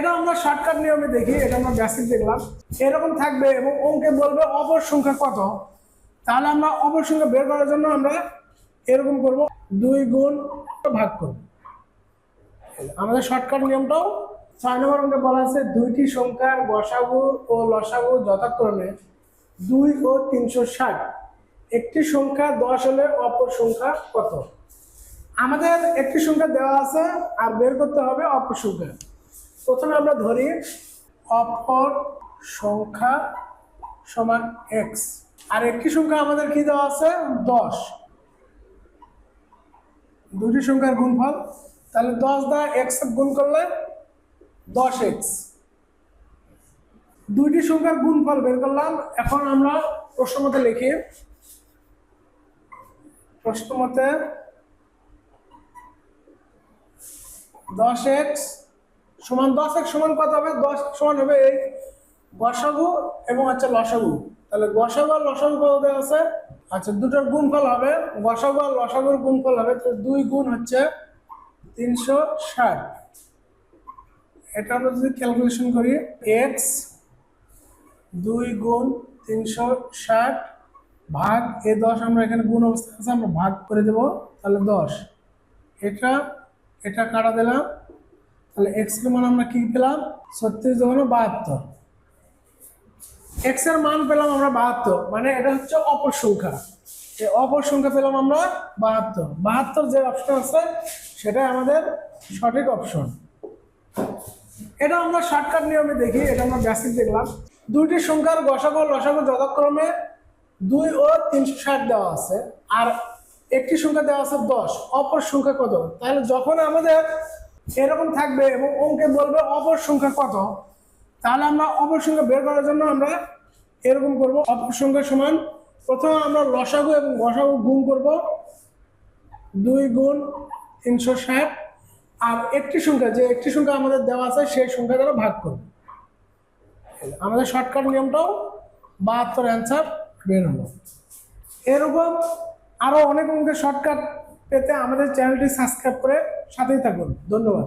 এটা আমরা শর্টকাট নিয়মে দেখি, এটা আমরা বেসিক দেখলাম। এরকম থাকবে এবং অঙ্কে বলবে অপর সংখ্যা কত? তাহলে আমরা অপর সংখ্যা বের করার জন্য আমরা এরকম করব, দুই গুণ ভাগ করব। আমাদের শর্টকাট নিয়মটাও ছয় নম্বর অঙ্কে বলা আছে, দুইটি সংখ্যার গসাগু ও লসাগু যথাক্রমে দুই ও তিনশো ষাট। একটি সংখ্যা দশ হলে অপর সংখ্যা কত? আমাদের একটি সংখ্যা দেওয়া আছে, আর বের করতে হবে অপর সংখ্যা। প্রথমে আমরা ধরি অপর সংখ্যা সমান এক্স আর একটি সংখ্যা আমাদের কি দেওয়া আছে? দশ। দুটি সংখ্যার গুণফল। তাহলে দশ দা এক্স গুণ করলে দশ এক্স দুইটি সংখ্যার গুণফল বের করলাম। এখন আমরা প্রশ্ন মতে লিখি। প্রশ্ন মতে দশ এক্স সমান দশ এক্স সমান কত হবে? দশ সমান হবে এই গসাগু এবং হচ্ছে লসাগু। তাহলে গসাগু আর লসাগু কত দেওয়া আছে? আচ্ছা দুটোর গুণফল হবে। গসাগু আর লসাগুর গুণফল হবে, তো দুই গুণ হচ্ছে তিনশো ষাট। এটা আমরা যদি ক্যালকুলেশন করি এক্স দুই গুণ তিনশো ষাট ভাগ এ দশ আমরা এখানে গুণ অবস্থা আছে, আমরা ভাগ করে দেব, তাহলে দশ। এটা এটা কাটা দিলাম? তাহলে এক্সের মান আমরা কি পেলাম? ছত্রিশ দোকানে বাহাত্তর। এক্সের মান পেলাম আমরা বাহাত্তর মানে এটা হচ্ছে অপর সংখ্যা। এই অপর সংখ্যা পেলাম আমরা বাহাত্তর। বাহাত্তর যে অপশন আছে, সেটাই আমাদের সঠিক অপশন এটা আমরা শর্টকাট নিয়মে দেখি, এটা আমরা বেসিক দেখলাম। দুইটি সংখ্যার গসাগু লসাগু যথাক্রমে দুই ও তিনশো ষাট দেওয়া আছে, আর একটি সংখ্যা দেওয়া আছে দশ, অপর সংখ্যা কত? তাহলে যখন আমাদের এরকম থাকবে এবং অঙ্কে বলবে অপর সংখ্যা কত? তাহলে আমরা অপর সংখ্যা বের করার জন্য আমরা এরকম করব, অপর সংখ্যা সমান প্রথমে আমরা লসাগু এবং গসাগু গুণ করব। দুই গুণ তিনশো ষাট। আর একটি সংখ্যা, যে একটি সংখ্যা আমাদের দেওয়া আছে, সেই সংখ্যা দ্বারা ভাগ করব। আমাদের শর্টকাট নিয়মটাও বাহাত্তর অ্যান্সার বের হলো। এরকম আরও অনেক অঙ্কের শর্টকাট পেতে আমাদের চ্যানেলটি সাবস্ক্রাইব করে সাথেই থাকুন। ধন্যবাদ।